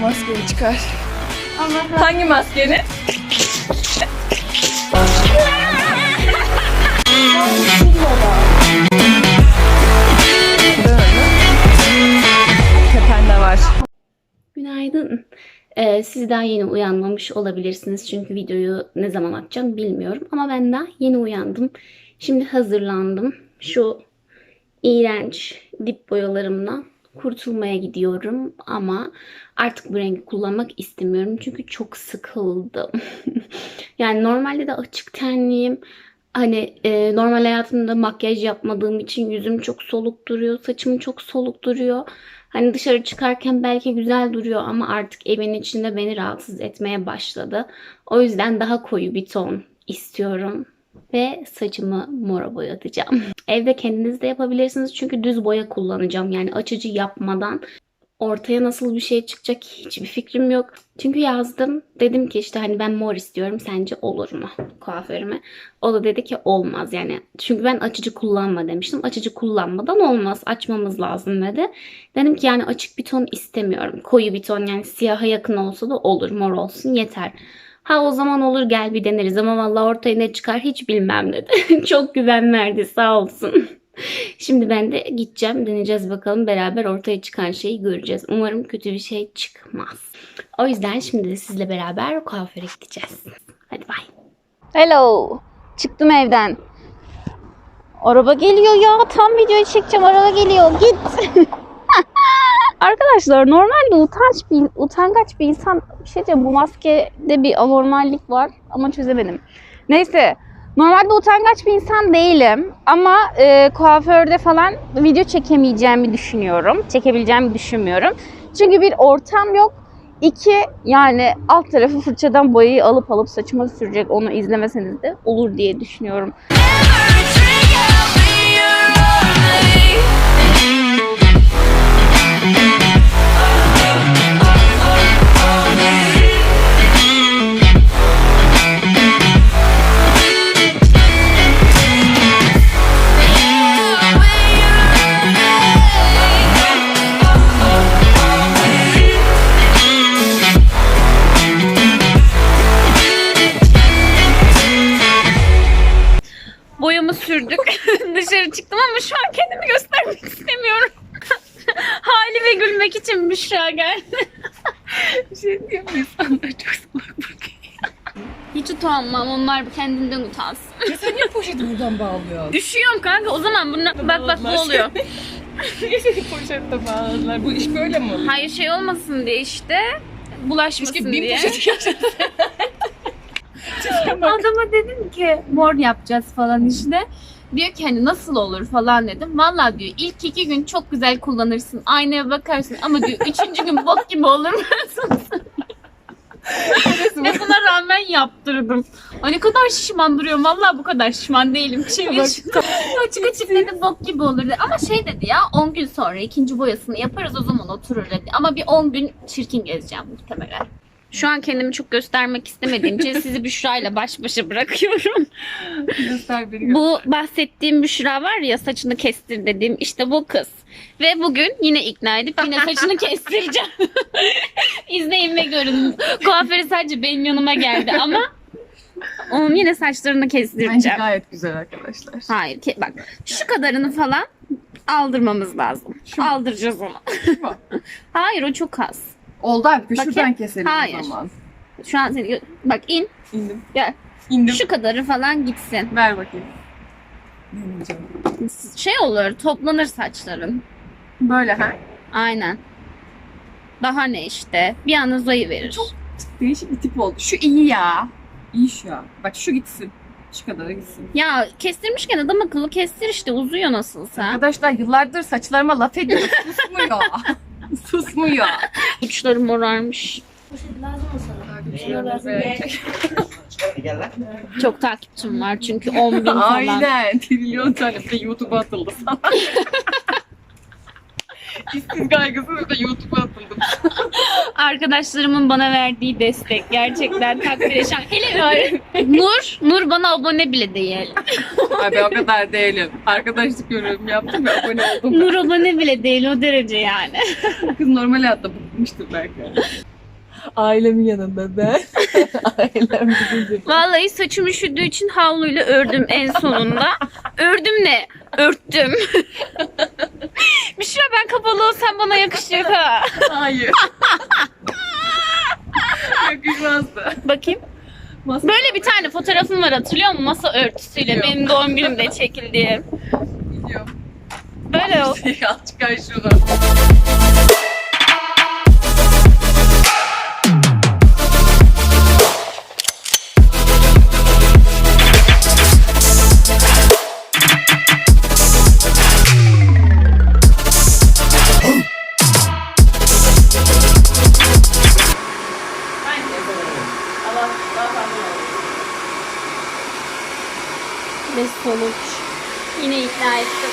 maskeni çıkar. Allah Hangi maskeni? Tepende var. Günaydın. Ee, siz daha yeni uyanmamış olabilirsiniz çünkü videoyu ne zaman atacağım bilmiyorum. Ama ben daha yeni uyandım. Şimdi hazırlandım. Şu iğrenç dip boyalarımla kurtulmaya gidiyorum ama artık bu rengi kullanmak istemiyorum çünkü çok sıkıldım. yani normalde de açık tenliyim. Hani e, normal hayatımda makyaj yapmadığım için yüzüm çok soluk duruyor, saçım çok soluk duruyor. Hani dışarı çıkarken belki güzel duruyor ama artık evin içinde beni rahatsız etmeye başladı. O yüzden daha koyu bir ton istiyorum ve saçımı mora boyatacağım. Evde kendiniz de yapabilirsiniz çünkü düz boya kullanacağım. Yani açıcı yapmadan ortaya nasıl bir şey çıkacak hiçbir fikrim yok. Çünkü yazdım. Dedim ki işte hani ben mor istiyorum. Sence olur mu kuaförüme? O da dedi ki olmaz yani. Çünkü ben açıcı kullanma demiştim. Açıcı kullanmadan olmaz. Açmamız lazım dedi. Dedim ki yani açık bir ton istemiyorum. Koyu bir ton yani siyaha yakın olsa da olur. Mor olsun yeter. Ha o zaman olur gel bir deneriz ama vallahi ortaya ne çıkar hiç bilmem dedi. Çok güven verdi sağ olsun. Şimdi ben de gideceğim deneyeceğiz bakalım beraber ortaya çıkan şeyi göreceğiz. Umarım kötü bir şey çıkmaz. O yüzden şimdi de sizle beraber kuaföre gideceğiz. Hadi bay. Hello. Çıktım evden. Araba geliyor ya. Tam videoyu çekeceğim. Araba geliyor. Git. Arkadaşlar normalde utanç bir, utangaç bir insan bir şey diyeceğim bu maskede bir anormallik var ama çözemedim. Neyse normalde utangaç bir insan değilim ama e, kuaförde falan video çekemeyeceğimi düşünüyorum. Çekebileceğimi düşünmüyorum. Çünkü bir ortam yok. İki yani alt tarafı fırçadan boyayı alıp alıp saçıma sürecek onu izlemeseniz de olur diye düşünüyorum. Boyamı sürdük. Dışarı çıktım ama şu an kendimi göstermek istemiyorum. Hali ve gülmek için Büşra geldi. Bir şey diyeyim mi? İnsanlar çok salak bakıyor. Hiç utanmam. Onlar kendinden utansın. Ya sen niye poşeti buradan bağlıyorsun? Düşüyorum kanka. O zaman bunlar... Bak bak ne oluyor. Niye seni poşetle bağladılar? Bu iş böyle mi? Hayır şey olmasın diye işte. Bulaşmasın Keşke bin diye. poşet gerçekten. Adama dedim ki mor yapacağız falan işte. Diyor ki hani nasıl olur falan dedim. Valla diyor ilk iki gün çok güzel kullanırsın. Aynaya bakarsın ama diyor üçüncü gün bok gibi olur? Ve buna rağmen yaptırdım. Ay ne kadar şişman duruyorum. Valla bu kadar şişman değilim. Çünkü açık açık dedi bok gibi olur dedi. Ama şey dedi ya 10 gün sonra ikinci boyasını yaparız o zaman oturur dedi. Ama bir 10 gün çirkin gezeceğim muhtemelen. Şu an kendimi çok göstermek istemediğim için sizi Büşra ile baş başa bırakıyorum. Göster beni. Bu bahsettiğim Büşra var ya saçını kestir dediğim işte bu kız. Ve bugün yine ikna edip yine saçını kestireceğim. İzleyin ve görün. Kuaförü sadece benim yanıma geldi ama onun yine saçlarını Bence kestireceğim. gayet güzel arkadaşlar. Hayır ke- bak şu kadarını falan aldırmamız lazım. Şu mu? Aldıracağız onu. Şu mu? Hayır o çok az. Oldu abi. Bakayım. Şuradan keselim Hayır. o zaman. Şu an seni gö- bak in İndim. Gel. İndim. şu kadarı falan gitsin. Ver bakayım. Deneyeceğim. Şey olur toplanır saçların. Böyle ha. Aynen. Daha ne işte. Bir an uzayı verir. Çok- Değişik bir tip oldu. Şu iyi ya. İyi şu an. Bak şu gitsin. Şu kadar gitsin. Ya kestirmişken adam akıllı kestir işte uzuyor nasılsa. Arkadaşlar yıllardır saçlarıma laf ediyor. Susmuyor. Susmuyor. Uçları morarmış. Çok takipçim var çünkü 10 bin falan. Aynen. Trilyon tane bir de YouTube'a atıldı sana. İşsiz kaygısız da YouTube'a atıldım. Arkadaşlarımın bana verdiği destek gerçekten takdir eşan. Hele Nur, Nur bana abone bile değil. Abi o kadar değilim. Arkadaşlık görevimi yaptım ve abone oldum. Nur abone bile değil o derece yani. Kız normal hayatta bıkmıştır belki. Ailemin yanında ben. Ailem gidince. Vallahi saçım üşüdüğü için havluyla ördüm en sonunda. Ördüm ne? Örttüm. Büşra ben kapalı olsam bana yakışacak ha. Hayır. Yakışmazdı. Bakayım. Masa Böyle bir tane fotoğrafım var hatırlıyor musun? Masa örtüsüyle Yok. benim doğum günümde çekildiğim. gidiyorum. Böyle o. Al çıkar şunu. Ve sonuç. Yine ikna ettim.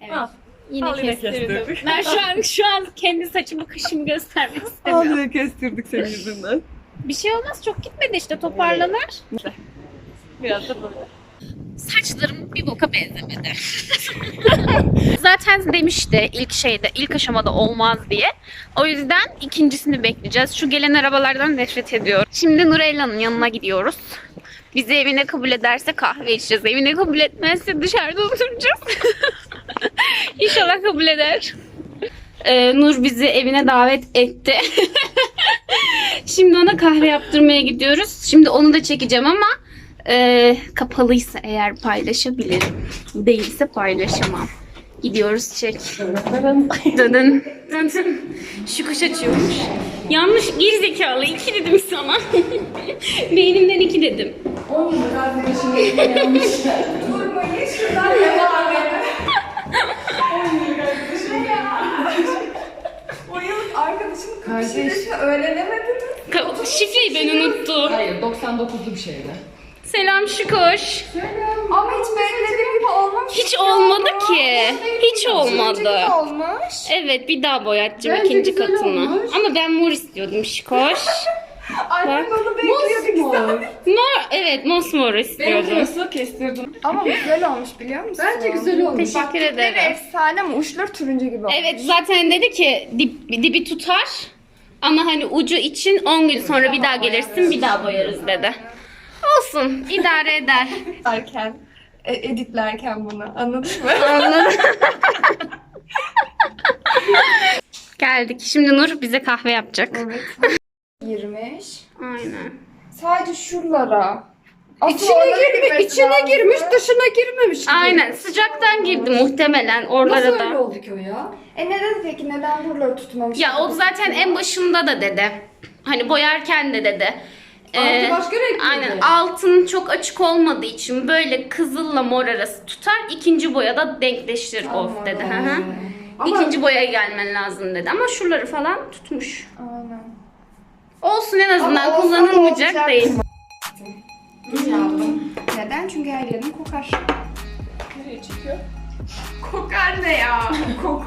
Evet. Yine Al kestirdim. Ben şu an şu an kendi saçımı kışımı göstermek istemiyorum. Ağzını kestirdik senin yüzünden. Bir şey olmaz çok gitmedi işte toparlanır. Biraz da böyle. Saçlarım bir boka benzemedi. Zaten demişti ilk şeyde, ilk aşamada olmaz diye. O yüzden ikincisini bekleyeceğiz. Şu gelen arabalardan nefret ediyorum. Şimdi Nurella'nın yanına gidiyoruz. Bizi evine kabul ederse kahve içeceğiz. Evine kabul etmezse dışarıda oturacağız. İnşallah kabul eder. Ee, Nur bizi evine davet etti. Şimdi ona kahve yaptırmaya gidiyoruz. Şimdi onu da çekeceğim ama e, kapalıysa eğer paylaşabilirim. Değilse paylaşamam. Gidiyoruz çek. Dönün. Dönün. Şu kuş açıyormuş. Yanlış gerizekalı iki dedim sana. Beynimden iki dedim. Arkadaşım kardeşi öğrenemediniz. Ka- Şifreyi ben unuttum. Hayır 99'lu bir şeydi. Selam şu kuş. Ama hiç beklediğim gibi olmamış. Hiç olmadı ki. Hiç olmadı. Olmuş. Evet bir daha boyatacağım Bence ikinci güzel katını. olmuş. Ama ben mor istiyordum şikoş. Annem onu bekliyordu ki Mor evet mosmor istiyordum. Nasıl kestirdim? Ama güzel olmuş biliyor musun? Bence güzel olmuş. Teşekkür Dipleri ederim. efsane ama uçları turuncu gibi olmuş. Evet zaten dedi ki dip, dibi tutar ama hani ucu için 10 gün sonra bir daha gelirsin bir daha boyarız dedi. Olsun idare eder. Erken, e, editlerken bunu anladın mı? Anladım. Geldik. Şimdi Nur bize kahve yapacak. evet. Girmiş. Aynen. Sadece şuralara. İçine oralara girmiş, içine girmiş, dışına girmemiş gibi. Aynen. Sıcaktan girdi muhtemelen oralara Nasıl da. öyle oldu ki o ya? E neden peki neden buraları tutmamış? Ya o zaten en başında da dedi. Hani boyarken de dedi. Ee, Altı başka renk miydi? Aynen. Altın çok açık olmadığı için böyle kızılla mor arası tutar. ikinci boyada denkleştir of dedi. Hı hı. Ama- İkinci boyaya gelmen lazım dedi. Ama şuraları falan tutmuş. Aynen. Olsun en azından Ama olsa kullanılmayacak olacak. değil. Duş aldım. Neden? Çünkü her yerim kokar. Nereye çıkıyor? Kokar ne ya? Kok.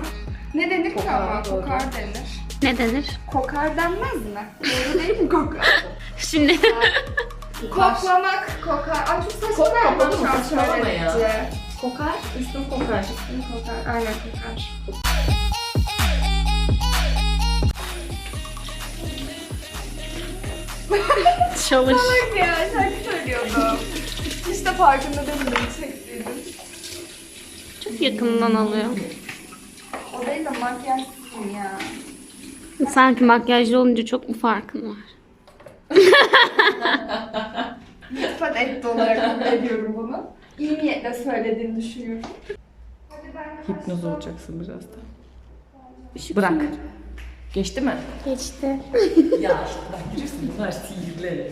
Ne denir ki Kokar, ama? Kokar denir. Ne denir? Kokar denmez mi? Doğru değil mi kokar? Şimdi Koklamak kokar. Ay çok saçma şu an saçmalama ya. Kokar, üstün kokar. Kokar. Aynen kokar. çalış. Bak ya şarkı söylüyordum. Hiç de farkında değilim çektiydim. Çok yakından alıyor. O değil de makyajsızım ya. Sanki makyajlı olunca çok mu farkın var? İltifat etti olarak kabul ediyorum bunu. İyi niyetle söylediğini düşünüyorum. Hadi ben Hipnoz olacaksın birazdan. Bırak. Geçti mi? Geçti. ya işte bak görüyorsun bunlar sihirli.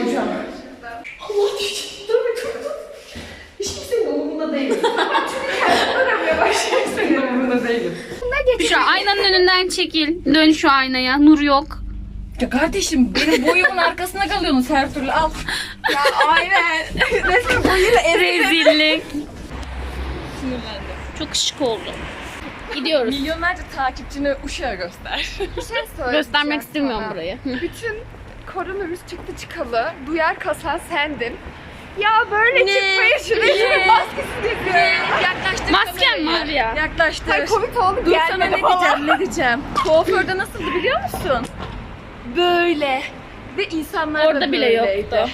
Hocam. Allah düştü. Dur bir dur dur. Hiç kimsenin umurunda değilim. Aramaya başlayayım Senin umurunda değilim. Şu aynanın önünden çekil. Dön şu aynaya. Nur yok. Ya kardeşim benim boyumun arkasına kalıyorsunuz her türlü al. Ya aynen. Resmen boyuyla Rezillik. Sinirlendim. Çok şık oldu. Gidiyoruz. Milyonlarca takipçini uşağa göster. Bir şey söyleyeceğim Göstermek istemiyorum sana. burayı. Bütün koronavirüs çıktı çıkalı duyar kasan sendin. Ya böyle çıkmayın şuraya. Maskesiz geziyorum. Yaklaştır Masken var ya. Yaklaştır. Ay komik oldu Dur sana gelmedi ne falan. diyeceğim ne diyeceğim. Kuaförde nasıldı biliyor musun? Böyle. Ve insanlar da Orada bile böyleydi. yoktu.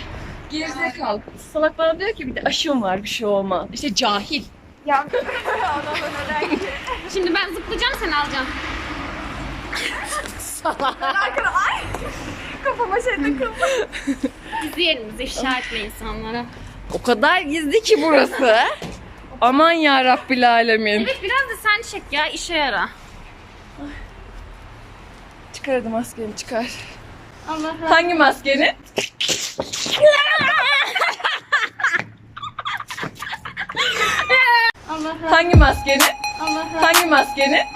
Gerizekalı. Salak bana diyor ki bir de aşım var bir şey olmaz. İşte cahil. Ya Şimdi ben zıplayacağım sen alacaksın. kafama şey takıldı. Bizi yerimizi ifşa etme insanlara. O kadar gizli ki burası. Aman ya Rabbil Alemin. Evet biraz da sen çek ya işe yara. Çıkar hadi maskeni çıkar. Allah Hangi maskeni? Allah Hangi maskeni? Allah Hangi maskeni?